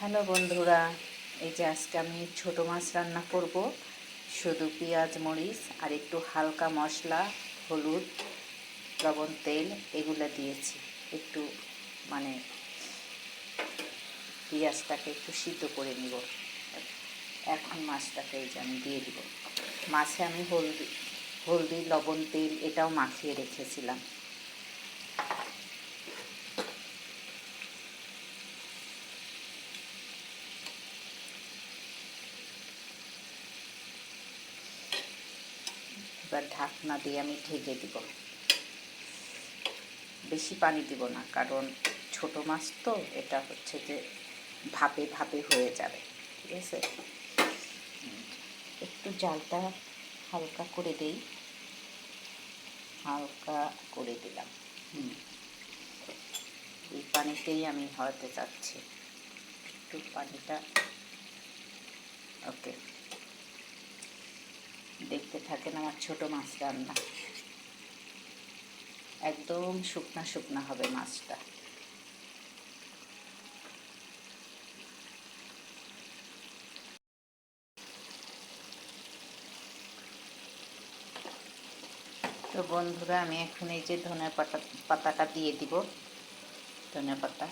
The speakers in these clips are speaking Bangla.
হ্যালো বন্ধুরা, এই যে আজকে আমি ছোটো মাছ রান্না করব। শুধু পেঁয়াজ, মরিচ আর একটু হালকা মশলা, হলুদ, লবণ, তেল এগুলো দিয়েছি। একটু মানে পেঁয়াজটাকে একটু সিদ্ধ করে নিব। এখন মাছটাকে এই যে আমি দিয়ে দিব। মাছে আমি হলদি হলদি, লবণ, তেল এটাও মাখিয়ে রেখেছিলাম। এবার ঢাকনা দিয়ে আমি ঢেকে দিব। বেশি পানি দিব না, কারণ ছোট মাছ তো, এটা হচ্ছে যে ভাপে ভাপে হয়ে যাবে, ঠিক আছে? একটু জালটা হালকা করে দেই। হালকা করে দিলাম। হুম। এই পানিতেই আমি হওয়াতে চাচ্ছি। একটু পানিটা, ওকে। দেখতে থাকেন আমার ছোট মাছ রান্না। একদম শুকনা শুকনা হবে মাছটা। তো বন্ধুরা, আমি এখন এই যে ধনে পাতা পাতাটা দিয়ে দিব। ধনে পাতা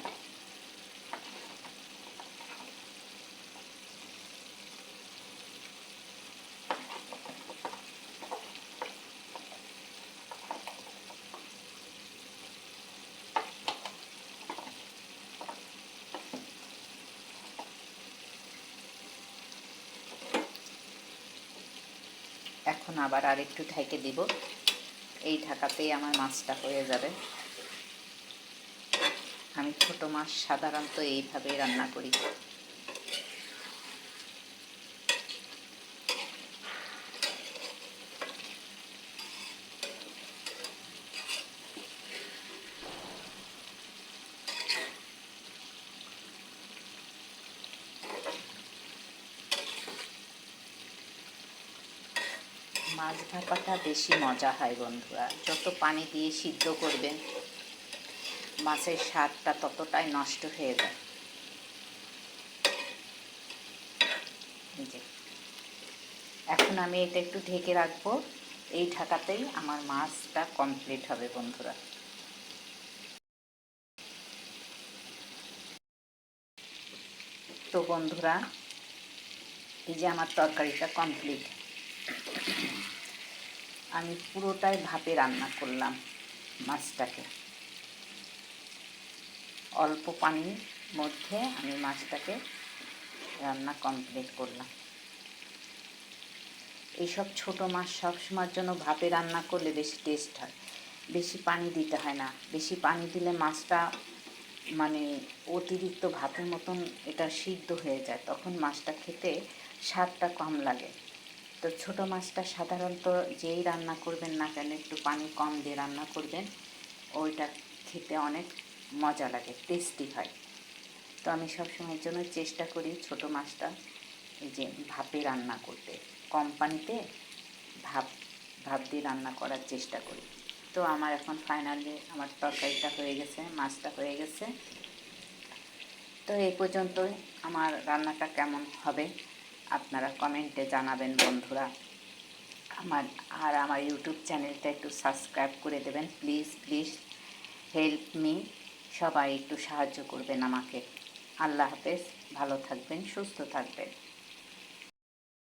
এখন আবার আর একটু দিব। এই ঢাকাতেই আমার মাছটা হয়ে যাবে। আমি ছোটো মাছ সাধারণত এইভাবেই রান্না করি। মাছ ভাপাটা বেশি মজা হয় বন্ধুরা। যত পানি দিয়ে সিদ্ধ করবেন, মাছের স্বাদটা ততটাই নষ্ট হয়ে যায়। এখন আমি এটা একটু ঢেকে রাখব। এই ঢাকাতেই আমার মাছটা কমপ্লিট হবে বন্ধুরা। তো বন্ধুরা, এই যে আমার তরকারিটা কমপ্লিট আমি পুরোটাই ভাপে রান্না করলাম মাছটাকে। অল্প পানির মধ্যে আমি মাছটাকে রান্না কমপ্লিট করলাম। এইসব ছোট মাছ সবসময়ের জন্য ভাপে রান্না করলে বেশি টেস্ট হয়। বেশি পানি দিতে হয় না। বেশি পানি দিলে মাছটা মানে অতিরিক্ত ভাতের মতন এটা সিদ্ধ হয়ে যায়। তখন মাছটা খেতে স্বাদটা কম লাগে। তো ছোটো মাছটা সাধারণত যেই রান্না করবেন না কেন, একটু পানি কম দিয়ে রান্না করবেন, ওইটা খেতে অনেক মজা লাগে টেস্টি হয়। তো আমি সবসময়ের জন্য চেষ্টা করি ছোট মাছটা, এই যে ভাপে রান্না করতে। কম পানিতে ভাপ ভাপ দিয়ে রান্না করার চেষ্টা করি। তো আমার এখন ফাইনালি আমার তরকারিটা হয়ে গেছে, মাছটা হয়ে গেছে। তো এই পর্যন্তই, আমার রান্নাটা কেমন হবে? আপনারা কমেন্টে জানাবেন, বন্ধুরা। আমার, আর আমার ইউটিউব চ্যানেলটা একটু সাবস্ক্রাইব করে দেবেন। প্লিজ প্লিজ হেল্প মি সবাই একটু সাহায্য করবেন আমাকে। আল্লাহ হাফেজ। ভালো থাকবেন, সুস্থ থাকবেন।